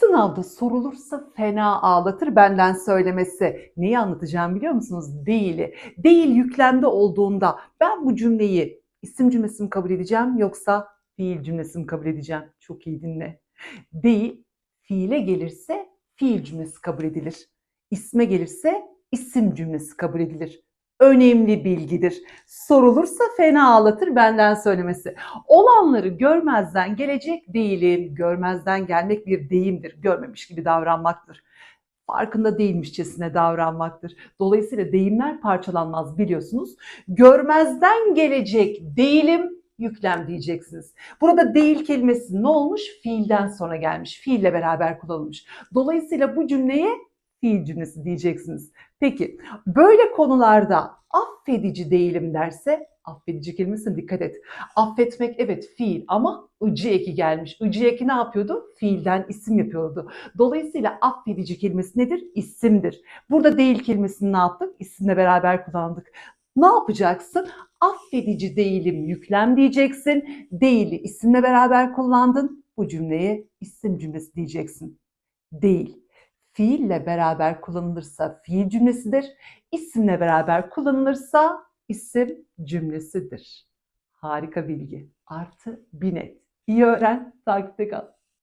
Sınavda sorulursa fena ağlatır benden söylemesi. Neyi anlatacağım biliyor musunuz? Değili. Değil yüklemde olduğunda ben bu cümleyi isim cümlesi kabul edeceğim yoksa fiil cümlesi kabul edeceğim? Çok iyi dinle. Değil fiile gelirse fiil cümlesi kabul edilir. İsme gelirse isim cümlesi kabul edilir. Önemli bilgidir. Sorulursa fena ağlatır benden söylemesi. Olanları görmezden gelecek değilim. Görmezden gelmek bir deyimdir. Görmemiş gibi davranmaktır. Farkında değilmişçesine davranmaktır. Dolayısıyla deyimler parçalanmaz biliyorsunuz. Görmezden gelecek değilim yüklem diyeceksiniz. Burada değil kelimesi ne olmuş? Fiilden sonra gelmiş. Fiille beraber kullanılmış. Dolayısıyla bu cümleye fiil cümlesi diyeceksiniz. Peki böyle konularda affedici değilim derse affedici kelimesine dikkat et. Affetmek evet fiil ama ıcı eki gelmiş. Icı eki ne yapıyordu? Fiilden isim yapıyordu. Dolayısıyla affedici kelimesi nedir? İsimdir. Burada değil kelimesini ne yaptık? İsimle beraber kullandık. Ne yapacaksın? Affedici değilim yüklem diyeceksin. Değili isimle beraber kullandın. Bu cümleye isim cümlesi diyeceksin. Değil. Fiille beraber kullanılırsa fiil cümlesidir. İsimle beraber kullanılırsa isim cümlesidir. Harika bilgi. Artı binet. İyi öğren, takipte kal.